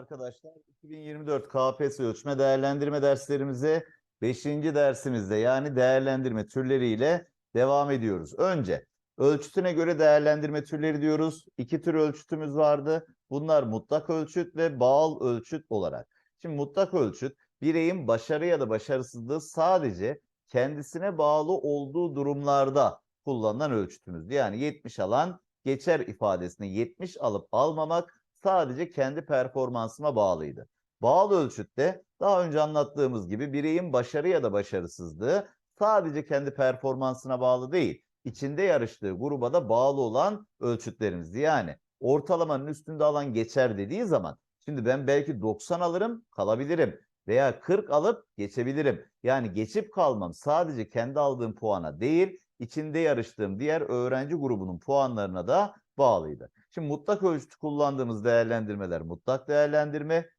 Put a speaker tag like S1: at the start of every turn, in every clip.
S1: arkadaşlar. 2024 KPSS ölçme değerlendirme derslerimize 5. dersimizde yani değerlendirme türleriyle devam ediyoruz. Önce ölçütüne göre değerlendirme türleri diyoruz. İki tür ölçütümüz vardı. Bunlar mutlak ölçüt ve bağıl ölçüt olarak. Şimdi mutlak ölçüt bireyin başarı ya da başarısızlığı sadece kendisine bağlı olduğu durumlarda kullanılan ölçütümüzdü. Yani 70 alan geçer ifadesini 70 alıp almamak sadece kendi performansıma bağlıydı. Bağlı ölçütte daha önce anlattığımız gibi bireyin başarı ya da başarısızlığı sadece kendi performansına bağlı değil, içinde yarıştığı gruba da bağlı olan ölçütlerimizdi. Yani ortalamanın üstünde alan geçer dediği zaman şimdi ben belki 90 alırım kalabilirim veya 40 alıp geçebilirim. Yani geçip kalmam sadece kendi aldığım puana değil, içinde yarıştığım diğer öğrenci grubunun puanlarına da bağlıydı. Şimdi mutlak ölçüt kullandığımız değerlendirmeler mutlak değerlendirme,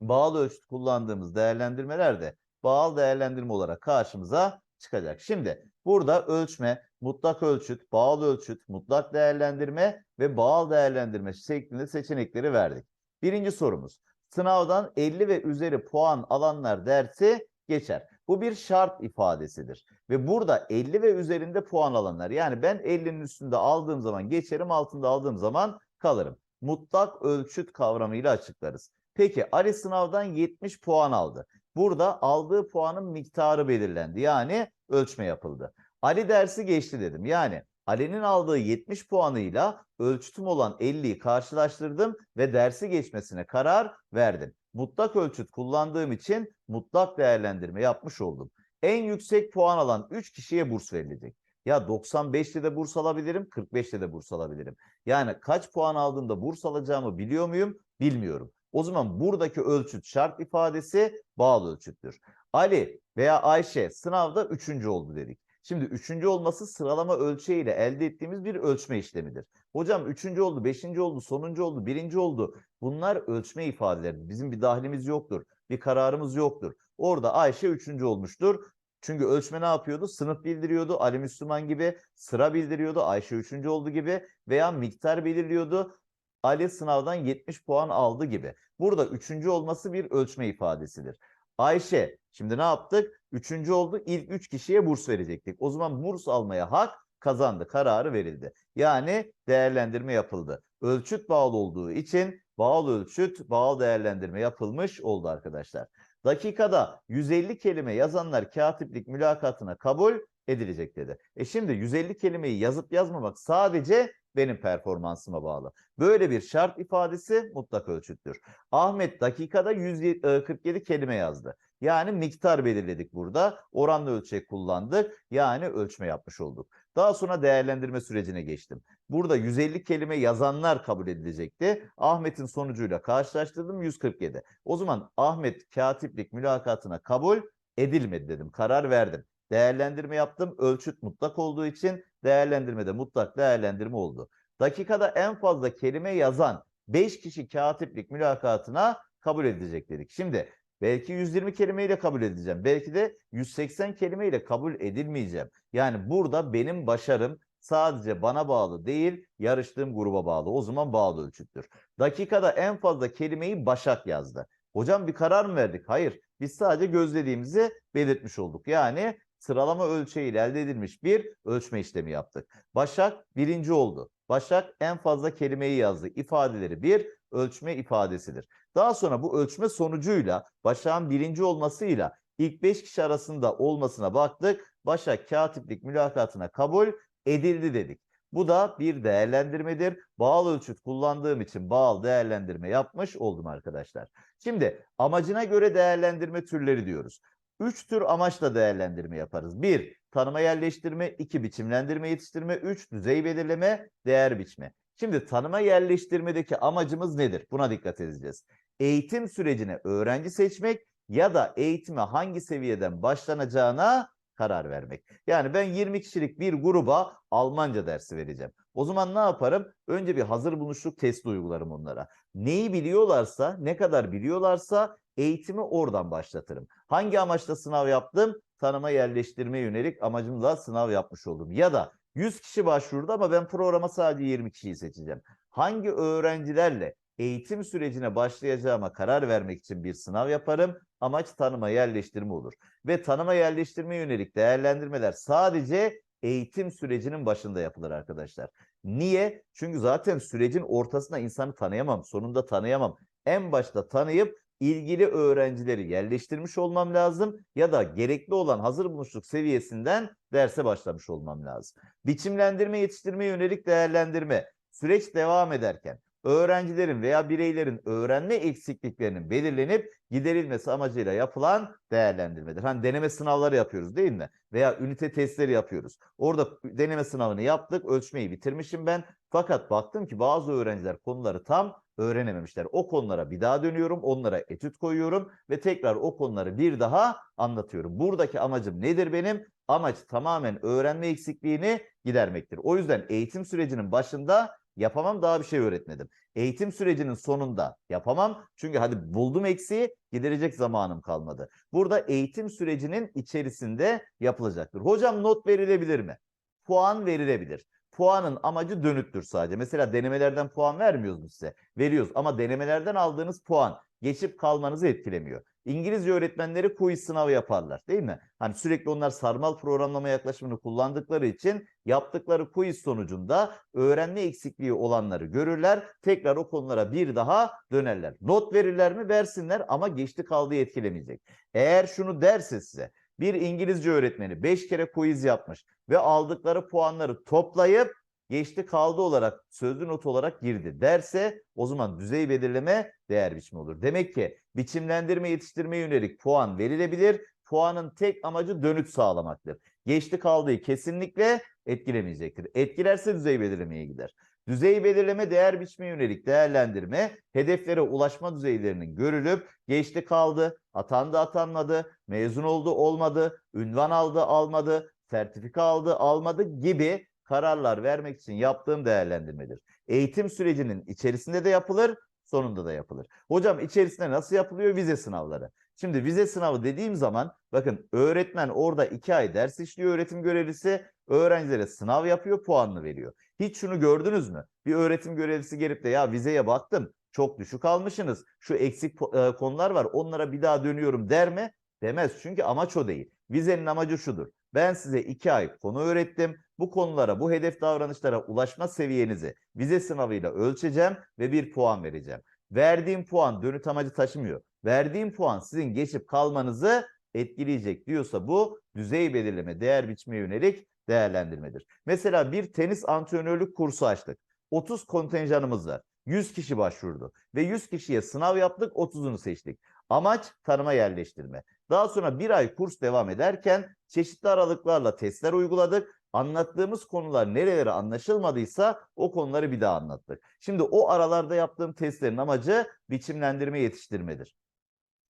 S1: bağlı ölçüt kullandığımız değerlendirmeler de bağlı değerlendirme olarak karşımıza çıkacak. Şimdi burada ölçme, mutlak ölçüt, bağlı ölçüt, mutlak değerlendirme ve bağlı değerlendirme şeklinde seçenekleri verdik. Birinci sorumuz. Sınavdan 50 ve üzeri puan alanlar dersi geçer. Bu bir şart ifadesidir. Ve burada 50 ve üzerinde puan alanlar yani ben 50'nin üstünde aldığım zaman geçerim altında aldığım zaman kalırım. Mutlak ölçüt kavramıyla açıklarız. Peki Ali sınavdan 70 puan aldı. Burada aldığı puanın miktarı belirlendi. Yani ölçme yapıldı. Ali dersi geçti dedim. Yani Ali'nin aldığı 70 puanıyla ölçütüm olan 50'yi karşılaştırdım ve dersi geçmesine karar verdim. Mutlak ölçüt kullandığım için mutlak değerlendirme yapmış oldum. En yüksek puan alan 3 kişiye burs verilecek. Ya 95'te de burs alabilirim, 45'te de burs alabilirim. Yani kaç puan aldığımda burs alacağımı biliyor muyum? Bilmiyorum. O zaman buradaki ölçüt şart ifadesi bağlı ölçüttür. Ali veya Ayşe sınavda 3. oldu dedik. Şimdi üçüncü olması sıralama ölçeğiyle elde ettiğimiz bir ölçme işlemidir. Hocam üçüncü oldu, beşinci oldu, sonuncu oldu, birinci oldu. Bunlar ölçme ifadeleri. Bizim bir dahlimiz yoktur. Bir kararımız yoktur. Orada Ayşe üçüncü olmuştur. Çünkü ölçme ne yapıyordu? Sınıf bildiriyordu. Ali Müslüman gibi sıra bildiriyordu. Ayşe üçüncü oldu gibi veya miktar belirliyordu. Ali sınavdan 70 puan aldı gibi. Burada üçüncü olması bir ölçme ifadesidir. Ayşe şimdi ne yaptık? Üçüncü oldu. İlk üç kişiye burs verecektik. O zaman burs almaya hak kazandı. Kararı verildi. Yani değerlendirme yapıldı. Ölçüt bağlı olduğu için bağlı ölçüt, bağlı değerlendirme yapılmış oldu arkadaşlar. Dakikada 150 kelime yazanlar katiplik mülakatına kabul edilecek dedi. E şimdi 150 kelimeyi yazıp yazmamak sadece benim performansıma bağlı. Böyle bir şart ifadesi mutlak ölçüttür. Ahmet dakikada 147 kelime yazdı. Yani miktar belirledik burada. Oranlı ölçek kullandık. Yani ölçme yapmış olduk. Daha sonra değerlendirme sürecine geçtim. Burada 150 kelime yazanlar kabul edilecekti. Ahmet'in sonucuyla karşılaştırdım 147. O zaman Ahmet katiplik mülakatına kabul edilmedi dedim. Karar verdim. Değerlendirme yaptım. Ölçüt mutlak olduğu için değerlendirmede mutlak değerlendirme oldu. Dakikada en fazla kelime yazan 5 kişi katiplik mülakatına kabul edilecek dedik. Şimdi belki 120 kelimeyle kabul edeceğim. Belki de 180 kelimeyle kabul edilmeyeceğim. Yani burada benim başarım sadece bana bağlı değil, yarıştığım gruba bağlı. O zaman bağlı ölçüttür. Dakikada en fazla kelimeyi Başak yazdı. Hocam bir karar mı verdik? Hayır. Biz sadece gözlediğimizi belirtmiş olduk. Yani sıralama ölçeğiyle elde edilmiş bir ölçme işlemi yaptık. Başak birinci oldu. Başak en fazla kelimeyi yazdı. İfadeleri bir ölçme ifadesidir. Daha sonra bu ölçme sonucuyla Başak'ın birinci olmasıyla ilk beş kişi arasında olmasına baktık. Başak katiplik mülakatına kabul edildi dedik. Bu da bir değerlendirmedir. Bağlı ölçüt kullandığım için bağlı değerlendirme yapmış oldum arkadaşlar. Şimdi amacına göre değerlendirme türleri diyoruz. Üç tür amaçla değerlendirme yaparız. Bir, tanıma yerleştirme. iki biçimlendirme yetiştirme. Üç, düzey belirleme, değer biçme. Şimdi tanıma yerleştirmedeki amacımız nedir? Buna dikkat edeceğiz. Eğitim sürecine öğrenci seçmek ya da eğitime hangi seviyeden başlanacağına karar vermek. Yani ben 20 kişilik bir gruba Almanca dersi vereceğim. O zaman ne yaparım? Önce bir hazır buluşluk testi uygularım onlara. Neyi biliyorlarsa, ne kadar biliyorlarsa eğitimi oradan başlatırım. Hangi amaçla sınav yaptım? Tanıma yerleştirme yönelik amacımla sınav yapmış oldum. Ya da 100 kişi başvurdu ama ben programa sadece 20 kişiyi seçeceğim. Hangi öğrencilerle eğitim sürecine başlayacağıma karar vermek için bir sınav yaparım. Amaç tanıma yerleştirme olur. Ve tanıma yerleştirme yönelik değerlendirmeler sadece eğitim sürecinin başında yapılır arkadaşlar. Niye? Çünkü zaten sürecin ortasında insanı tanıyamam, sonunda tanıyamam. En başta tanıyıp ilgili öğrencileri yerleştirmiş olmam lazım ya da gerekli olan hazır bulmuşluk seviyesinden derse başlamış olmam lazım. Biçimlendirme, yetiştirme yönelik değerlendirme süreç devam ederken öğrencilerin veya bireylerin öğrenme eksikliklerinin belirlenip giderilmesi amacıyla yapılan değerlendirmedir. Hani deneme sınavları yapıyoruz değil mi? Veya ünite testleri yapıyoruz. Orada deneme sınavını yaptık, ölçmeyi bitirmişim ben. Fakat baktım ki bazı öğrenciler konuları tam öğrenememişler. O konulara bir daha dönüyorum, onlara etüt koyuyorum ve tekrar o konuları bir daha anlatıyorum. Buradaki amacım nedir benim? Amaç tamamen öğrenme eksikliğini gidermektir. O yüzden eğitim sürecinin başında yapamam daha bir şey öğretmedim. Eğitim sürecinin sonunda yapamam. Çünkü hadi buldum eksiği giderecek zamanım kalmadı. Burada eğitim sürecinin içerisinde yapılacaktır. Hocam not verilebilir mi? Puan verilebilir. Puanın amacı dönüttür sadece. Mesela denemelerden puan vermiyoruz mu size? Veriyoruz ama denemelerden aldığınız puan geçip kalmanızı etkilemiyor. İngilizce öğretmenleri quiz sınavı yaparlar değil mi? Hani sürekli onlar sarmal programlama yaklaşımını kullandıkları için yaptıkları quiz sonucunda öğrenme eksikliği olanları görürler. Tekrar o konulara bir daha dönerler. Not verirler mi? Versinler ama geçti kaldığı etkilemeyecek. Eğer şunu derse size bir İngilizce öğretmeni 5 kere quiz yapmış ve aldıkları puanları toplayıp geçti kaldı olarak sözlü not olarak girdi derse o zaman düzey belirleme değer biçimi olur. Demek ki biçimlendirme yetiştirme yönelik puan verilebilir. Puanın tek amacı dönüt sağlamaktır. Geçti kaldığı kesinlikle etkilemeyecektir. Etkilerse düzey belirlemeye gider. Düzey belirleme değer biçme yönelik değerlendirme hedeflere ulaşma düzeylerinin görülüp geçti kaldı, atandı atanmadı, mezun oldu olmadı, ünvan aldı almadı, sertifika aldı almadı gibi kararlar vermek için yaptığım değerlendirmedir. Eğitim sürecinin içerisinde de yapılır, sonunda da yapılır. Hocam içerisinde nasıl yapılıyor? Vize sınavları. Şimdi vize sınavı dediğim zaman bakın öğretmen orada iki ay ders işliyor öğretim görevlisi öğrencilere sınav yapıyor puanını veriyor. Hiç şunu gördünüz mü? Bir öğretim görevlisi gelip de ya vizeye baktım çok düşük almışsınız şu eksik e, konular var onlara bir daha dönüyorum der mi? Demez çünkü amaç o değil. Vizenin amacı şudur. Ben size iki ay konu öğrettim. Bu konulara, bu hedef davranışlara ulaşma seviyenizi vize sınavıyla ölçeceğim ve bir puan vereceğim. Verdiğim puan dönüt amacı taşımıyor. Verdiğim puan sizin geçip kalmanızı etkileyecek diyorsa bu düzey belirleme, değer biçmeye yönelik değerlendirmedir. Mesela bir tenis antrenörlük kursu açtık. 30 kontenjanımız var. 100 kişi başvurdu ve 100 kişiye sınav yaptık, 30'unu seçtik. Amaç tanıma yerleştirme. Daha sonra bir ay kurs devam ederken çeşitli aralıklarla testler uyguladık. Anlattığımız konular nerelere anlaşılmadıysa o konuları bir daha anlattık. Şimdi o aralarda yaptığım testlerin amacı biçimlendirme yetiştirmedir.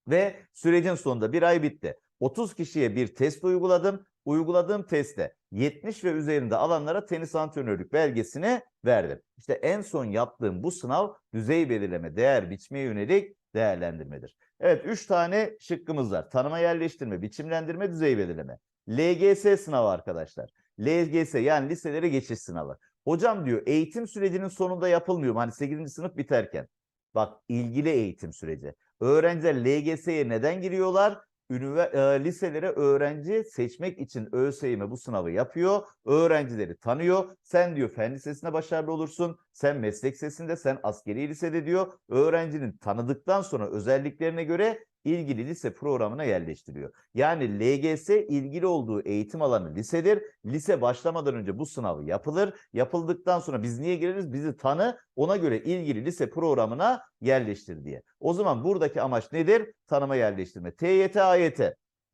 S1: Ve sürecin sonunda bir ay bitti. 30 kişiye bir test uyguladım. Uyguladığım testte 70 ve üzerinde alanlara tenis antrenörlük belgesini verdim. İşte en son yaptığım bu sınav düzey belirleme, değer biçmeye yönelik değerlendirmedir. Evet 3 tane şıkkımız var. Tanıma yerleştirme, biçimlendirme, düzey belirleme. LGS sınavı arkadaşlar. LGS yani liselere geçiş sınavı. Hocam diyor eğitim sürecinin sonunda yapılmıyor mu? Hani 8. sınıf biterken. Bak ilgili eğitim süreci. Öğrenciler LGS'ye neden giriyorlar? Ünivers e, liselere öğrenci seçmek için ÖSYM bu sınavı yapıyor. Öğrencileri tanıyor. Sen diyor fen lisesinde başarılı olursun. Sen meslek lisesinde, sen askeri lisede diyor. Öğrencinin tanıdıktan sonra özelliklerine göre ilgili lise programına yerleştiriyor. Yani LGS ilgili olduğu eğitim alanı lisedir. Lise başlamadan önce bu sınavı yapılır. Yapıldıktan sonra biz niye gireriz? Bizi tanı, ona göre ilgili lise programına yerleştir diye. O zaman buradaki amaç nedir? Tanıma yerleştirme. TYT, AYT.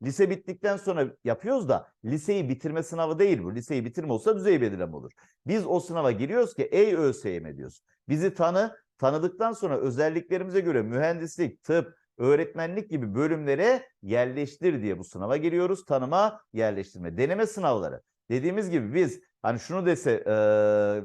S1: Lise bittikten sonra yapıyoruz da liseyi bitirme sınavı değil bu. Liseyi bitirme olsa düzey belirleme olur. Biz o sınava giriyoruz ki ey ÖSYM diyoruz. Bizi tanı, tanıdıktan sonra özelliklerimize göre mühendislik, tıp, öğretmenlik gibi bölümlere yerleştir diye bu sınava giriyoruz. Tanıma, yerleştirme, deneme sınavları. Dediğimiz gibi biz hani şunu dese e,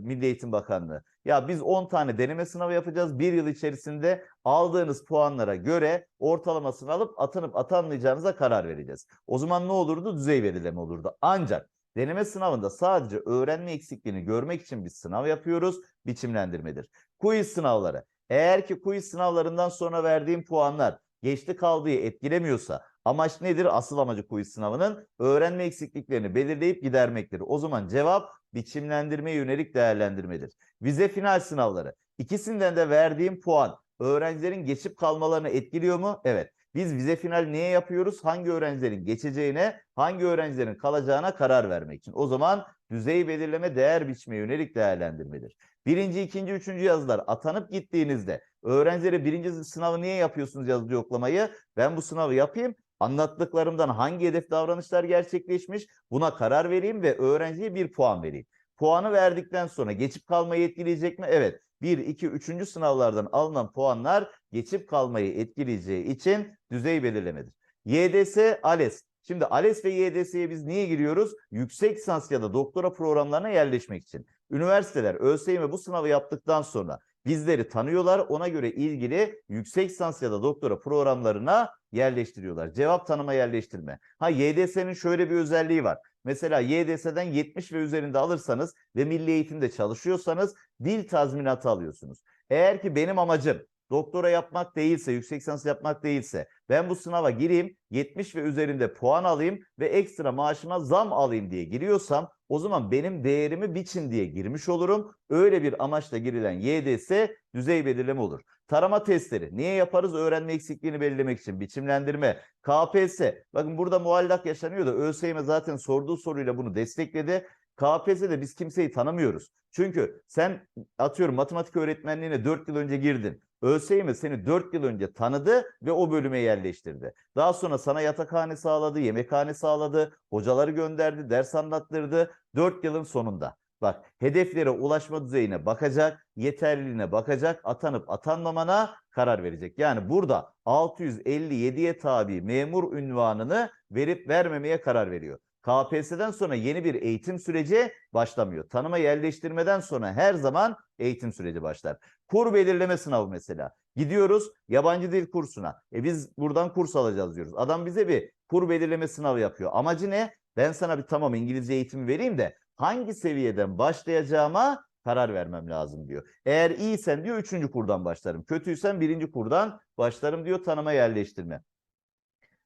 S1: Milli Eğitim Bakanlığı ya biz 10 tane deneme sınavı yapacağız. Bir yıl içerisinde aldığınız puanlara göre ortalamasını alıp atanıp atanmayacağınıza karar vereceğiz. O zaman ne olurdu? Düzey belirleme olurdu. Ancak deneme sınavında sadece öğrenme eksikliğini görmek için bir sınav yapıyoruz. Biçimlendirmedir. Quiz sınavları. Eğer ki quiz sınavlarından sonra verdiğim puanlar geçti kaldığı etkilemiyorsa amaç nedir? Asıl amacı quiz sınavının öğrenme eksikliklerini belirleyip gidermektir. O zaman cevap biçimlendirmeye yönelik değerlendirmedir. Vize final sınavları. İkisinden de verdiğim puan öğrencilerin geçip kalmalarını etkiliyor mu? Evet. Biz vize final niye yapıyoruz? Hangi öğrencilerin geçeceğine, hangi öğrencilerin kalacağına karar vermek için. O zaman düzey belirleme değer biçime yönelik değerlendirmedir. Birinci, ikinci, üçüncü yazılar atanıp gittiğinizde öğrencilere birinci sınavı niye yapıyorsunuz yazıcı yoklamayı? Ben bu sınavı yapayım. Anlattıklarımdan hangi hedef davranışlar gerçekleşmiş buna karar vereyim ve öğrenciye bir puan vereyim. Puanı verdikten sonra geçip kalmayı etkileyecek mi? Evet. 1, 2, 3. sınavlardan alınan puanlar geçip kalmayı etkileyeceği için düzey belirlemedir. YDS, ALES. Şimdi ALES ve YDS'ye biz niye giriyoruz? Yüksek lisans ya da doktora programlarına yerleşmek için. Üniversiteler ÖSYM bu sınavı yaptıktan sonra bizleri tanıyorlar. Ona göre ilgili yüksek lisans ya da doktora programlarına yerleştiriyorlar. Cevap tanıma yerleştirme. Ha YDS'nin şöyle bir özelliği var. Mesela YDS'den 70 ve üzerinde alırsanız ve milli eğitimde çalışıyorsanız dil tazminatı alıyorsunuz. Eğer ki benim amacım doktora yapmak değilse, yüksek lisans yapmak değilse ben bu sınava gireyim, 70 ve üzerinde puan alayım ve ekstra maaşıma zam alayım diye giriyorsam o zaman benim değerimi biçin diye girmiş olurum. Öyle bir amaçla girilen YDS düzey belirleme olur. Tarama testleri. Niye yaparız? Öğrenme eksikliğini belirlemek için. Biçimlendirme. KPSS. Bakın burada muallak yaşanıyor da ÖSYM zaten sorduğu soruyla bunu destekledi. KPSS'de biz kimseyi tanımıyoruz. Çünkü sen atıyorum matematik öğretmenliğine 4 yıl önce girdin. ÖSYM seni 4 yıl önce tanıdı ve o bölüme yerleştirdi. Daha sonra sana yatakhane sağladı, yemekhane sağladı, hocaları gönderdi, ders anlattırdı 4 yılın sonunda. Bak hedeflere ulaşma düzeyine bakacak, yeterliliğine bakacak, atanıp atanmamana karar verecek. Yani burada 657'ye tabi memur ünvanını verip vermemeye karar veriyor. KPSS'den sonra yeni bir eğitim süreci başlamıyor. Tanıma yerleştirmeden sonra her zaman eğitim süreci başlar. Kur belirleme sınavı mesela. Gidiyoruz yabancı dil kursuna. E biz buradan kurs alacağız diyoruz. Adam bize bir kur belirleme sınavı yapıyor. Amacı ne? Ben sana bir tamam İngilizce eğitimi vereyim de hangi seviyeden başlayacağıma karar vermem lazım diyor. Eğer iyisen diyor üçüncü kurdan başlarım. Kötüysen birinci kurdan başlarım diyor tanıma yerleştirme.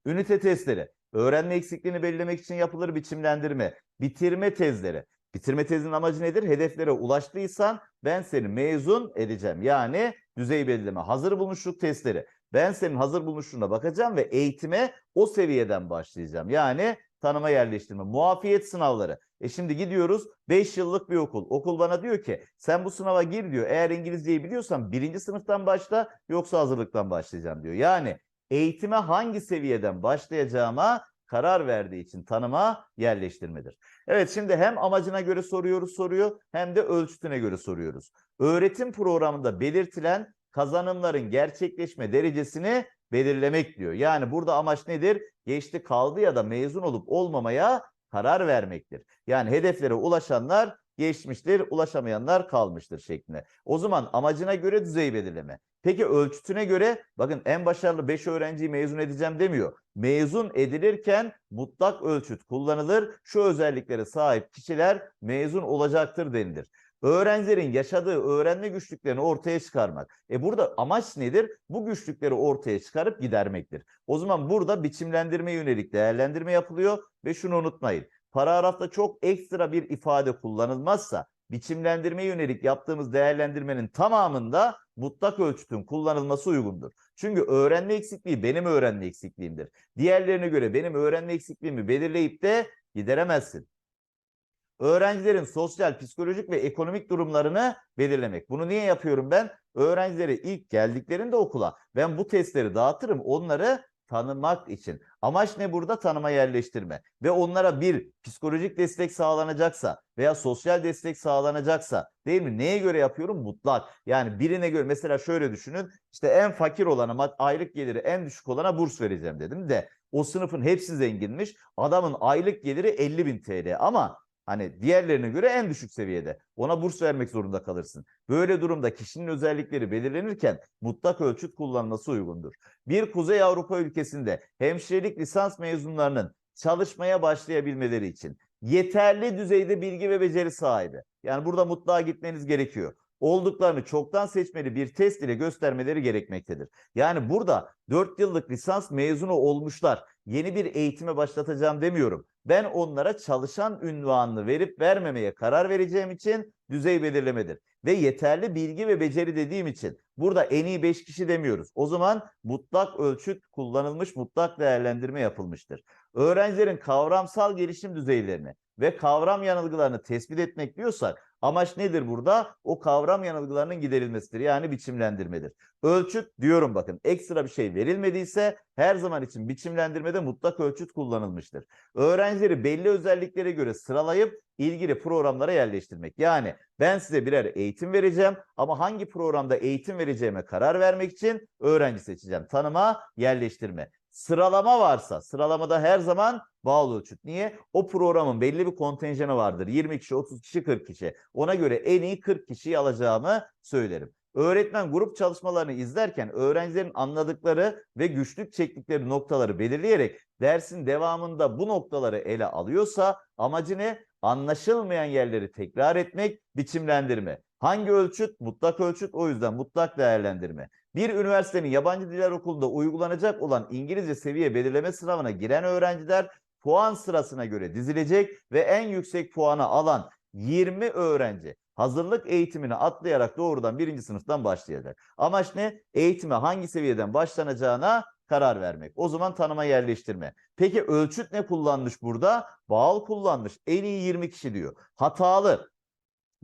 S1: Ünite testleri. Öğrenme eksikliğini belirlemek için yapılır biçimlendirme. Bitirme tezleri. Bitirme tezinin amacı nedir? Hedeflere ulaştıysan ben seni mezun edeceğim. Yani düzey belirleme. Hazır bulmuşluk testleri. Ben senin hazır bulmuşluğuna bakacağım ve eğitime o seviyeden başlayacağım. Yani tanıma yerleştirme. Muafiyet sınavları. E şimdi gidiyoruz 5 yıllık bir okul. Okul bana diyor ki sen bu sınava gir diyor. Eğer İngilizceyi biliyorsan birinci sınıftan başla yoksa hazırlıktan başlayacağım diyor. Yani eğitime hangi seviyeden başlayacağıma karar verdiği için tanıma yerleştirmedir. Evet şimdi hem amacına göre soruyoruz soruyor hem de ölçütüne göre soruyoruz. Öğretim programında belirtilen kazanımların gerçekleşme derecesini belirlemek diyor. Yani burada amaç nedir? Geçti kaldı ya da mezun olup olmamaya karar vermektir. Yani hedeflere ulaşanlar geçmiştir, ulaşamayanlar kalmıştır şeklinde. O zaman amacına göre düzey belirleme. Peki ölçütüne göre bakın en başarılı 5 öğrenciyi mezun edeceğim demiyor. Mezun edilirken mutlak ölçüt kullanılır. Şu özelliklere sahip kişiler mezun olacaktır denilir. Öğrencilerin yaşadığı öğrenme güçlüklerini ortaya çıkarmak. E burada amaç nedir? Bu güçlükleri ortaya çıkarıp gidermektir. O zaman burada biçimlendirme yönelik değerlendirme yapılıyor ve şunu unutmayın. Paragrafta çok ekstra bir ifade kullanılmazsa biçimlendirme yönelik yaptığımız değerlendirmenin tamamında mutlak ölçütün kullanılması uygundur. Çünkü öğrenme eksikliği benim öğrenme eksikliğimdir. Diğerlerine göre benim öğrenme eksikliğimi belirleyip de gideremezsin. Öğrencilerin sosyal, psikolojik ve ekonomik durumlarını belirlemek. Bunu niye yapıyorum ben? Öğrencileri ilk geldiklerinde okula ben bu testleri dağıtırım. Onları tanımak için. Amaç ne burada? Tanıma yerleştirme. Ve onlara bir psikolojik destek sağlanacaksa veya sosyal destek sağlanacaksa değil mi? Neye göre yapıyorum? Mutlak. Yani birine göre mesela şöyle düşünün. İşte en fakir olana aylık geliri en düşük olana burs vereceğim dedim de o sınıfın hepsi zenginmiş. Adamın aylık geliri 50 bin TL ama Hani diğerlerine göre en düşük seviyede. Ona burs vermek zorunda kalırsın. Böyle durumda kişinin özellikleri belirlenirken mutlak ölçüt kullanılması uygundur. Bir Kuzey Avrupa ülkesinde hemşirelik lisans mezunlarının çalışmaya başlayabilmeleri için yeterli düzeyde bilgi ve beceri sahibi. Yani burada mutluğa gitmeniz gerekiyor. olduklarını çoktan seçmeli bir test ile göstermeleri gerekmektedir. Yani burada 4 yıllık lisans mezunu olmuşlar. Yeni bir eğitime başlatacağım demiyorum. Ben onlara çalışan ünvanını verip vermemeye karar vereceğim için düzey belirlemedir. Ve yeterli bilgi ve beceri dediğim için burada en iyi 5 kişi demiyoruz. O zaman mutlak ölçüt kullanılmış, mutlak değerlendirme yapılmıştır. Öğrencilerin kavramsal gelişim düzeylerini ve kavram yanılgılarını tespit etmek diyorsak amaç nedir burada? O kavram yanılgılarının giderilmesidir. Yani biçimlendirmedir. Ölçüt diyorum bakın ekstra bir şey verilmediyse her zaman için biçimlendirmede mutlak ölçüt kullanılmıştır. Öğrencileri belli özelliklere göre sıralayıp ilgili programlara yerleştirmek. Yani ben size birer eğitim vereceğim ama hangi programda eğitim vereceğime karar vermek için öğrenci seçeceğim. Tanıma, yerleştirme. Sıralama varsa sıralamada her zaman bağlı ölçüt. Niye? O programın belli bir kontenjanı vardır. 20 kişi, 30 kişi, 40 kişi. Ona göre en iyi 40 kişiyi alacağımı söylerim. Öğretmen grup çalışmalarını izlerken öğrencilerin anladıkları ve güçlük çektikleri noktaları belirleyerek dersin devamında bu noktaları ele alıyorsa amacı ne? Anlaşılmayan yerleri tekrar etmek, biçimlendirme. Hangi ölçüt? Mutlak ölçüt. O yüzden mutlak değerlendirme. Bir üniversitenin yabancı diller okulunda uygulanacak olan İngilizce seviye belirleme sınavına giren öğrenciler puan sırasına göre dizilecek ve en yüksek puanı alan 20 öğrenci hazırlık eğitimini atlayarak doğrudan birinci sınıftan başlayacak. Amaç ne? Eğitime hangi seviyeden başlanacağına karar vermek. O zaman tanıma yerleştirme. Peki ölçüt ne kullanmış burada? Bağıl kullanmış. En iyi 20 kişi diyor. Hatalı.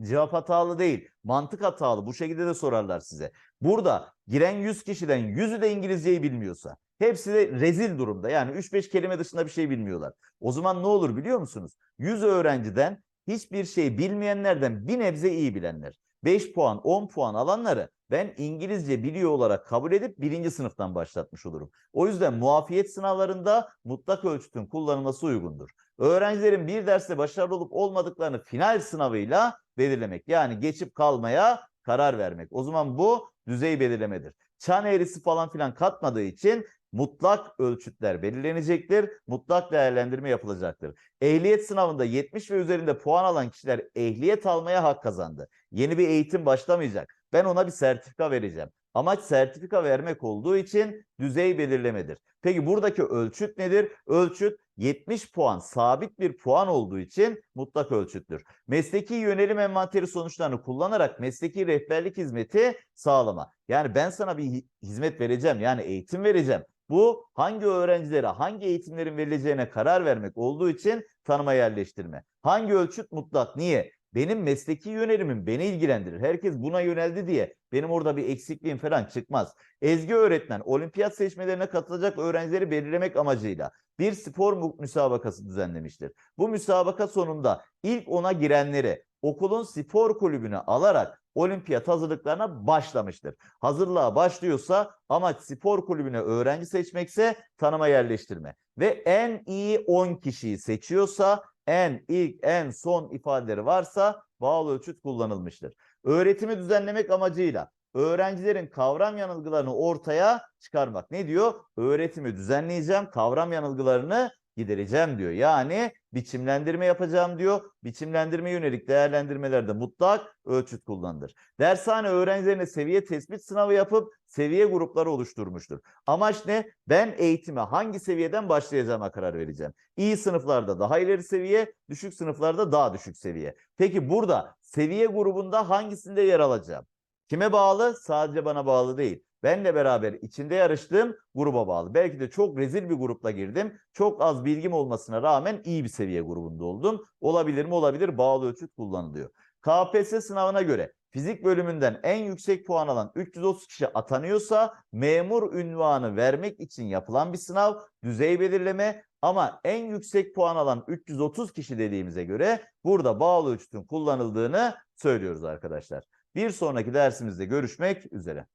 S1: Cevap hatalı değil. Mantık hatalı. Bu şekilde de sorarlar size. Burada giren 100 kişiden 100'ü de İngilizceyi bilmiyorsa hepsi de rezil durumda. Yani 3-5 kelime dışında bir şey bilmiyorlar. O zaman ne olur biliyor musunuz? 100 öğrenciden hiçbir şey bilmeyenlerden bir nebze iyi bilenler. 5 puan 10 puan alanları ben İngilizce biliyor olarak kabul edip birinci sınıftan başlatmış olurum. O yüzden muafiyet sınavlarında mutlak ölçütün kullanılması uygundur. Öğrencilerin bir derste başarılı olup olmadıklarını final sınavıyla belirlemek. Yani geçip kalmaya karar vermek. O zaman bu düzey belirlemedir. Çan eğrisi falan filan katmadığı için mutlak ölçütler belirlenecektir. Mutlak değerlendirme yapılacaktır. Ehliyet sınavında 70 ve üzerinde puan alan kişiler ehliyet almaya hak kazandı. Yeni bir eğitim başlamayacak. Ben ona bir sertifika vereceğim. Amaç sertifika vermek olduğu için düzey belirlemedir. Peki buradaki ölçüt nedir? Ölçüt 70 puan sabit bir puan olduğu için mutlak ölçüttür. Mesleki yönelim envanteri sonuçlarını kullanarak mesleki rehberlik hizmeti sağlama. Yani ben sana bir hi- hizmet vereceğim yani eğitim vereceğim. Bu hangi öğrencilere hangi eğitimlerin verileceğine karar vermek olduğu için tanıma yerleştirme. Hangi ölçüt mutlak? Niye? Benim mesleki yönelimim beni ilgilendirir. Herkes buna yöneldi diye benim orada bir eksikliğim falan çıkmaz. Ezgi öğretmen olimpiyat seçmelerine katılacak öğrencileri belirlemek amacıyla bir spor müsabakası düzenlemiştir. Bu müsabaka sonunda ilk ona girenleri okulun spor kulübüne alarak olimpiyat hazırlıklarına başlamıştır. Hazırlığa başlıyorsa amaç spor kulübüne öğrenci seçmekse tanıma yerleştirme. Ve en iyi 10 kişiyi seçiyorsa en, ilk, en, son ifadeleri varsa bağlı ölçüt kullanılmıştır. Öğretimi düzenlemek amacıyla öğrencilerin kavram yanılgılarını ortaya çıkarmak. Ne diyor? Öğretimi düzenleyeceğim, kavram yanılgılarını gidereceğim diyor. Yani biçimlendirme yapacağım diyor. Biçimlendirme yönelik değerlendirmelerde mutlak ölçüt kullanılır. Dershane öğrencilerine seviye tespit sınavı yapıp seviye grupları oluşturmuştur. Amaç ne? Ben eğitime hangi seviyeden başlayacağıma karar vereceğim. İyi sınıflarda daha ileri seviye, düşük sınıflarda daha düşük seviye. Peki burada seviye grubunda hangisinde yer alacağım? Kime bağlı? Sadece bana bağlı değil. Benle beraber içinde yarıştığım gruba bağlı. Belki de çok rezil bir grupla girdim. Çok az bilgim olmasına rağmen iyi bir seviye grubunda oldum. Olabilir mi? Olabilir. Bağlı ölçüt kullanılıyor. KPSS sınavına göre fizik bölümünden en yüksek puan alan 330 kişi atanıyorsa memur ünvanı vermek için yapılan bir sınav düzey belirleme ama en yüksek puan alan 330 kişi dediğimize göre burada bağlı ölçütün kullanıldığını söylüyoruz arkadaşlar. Bir sonraki dersimizde görüşmek üzere.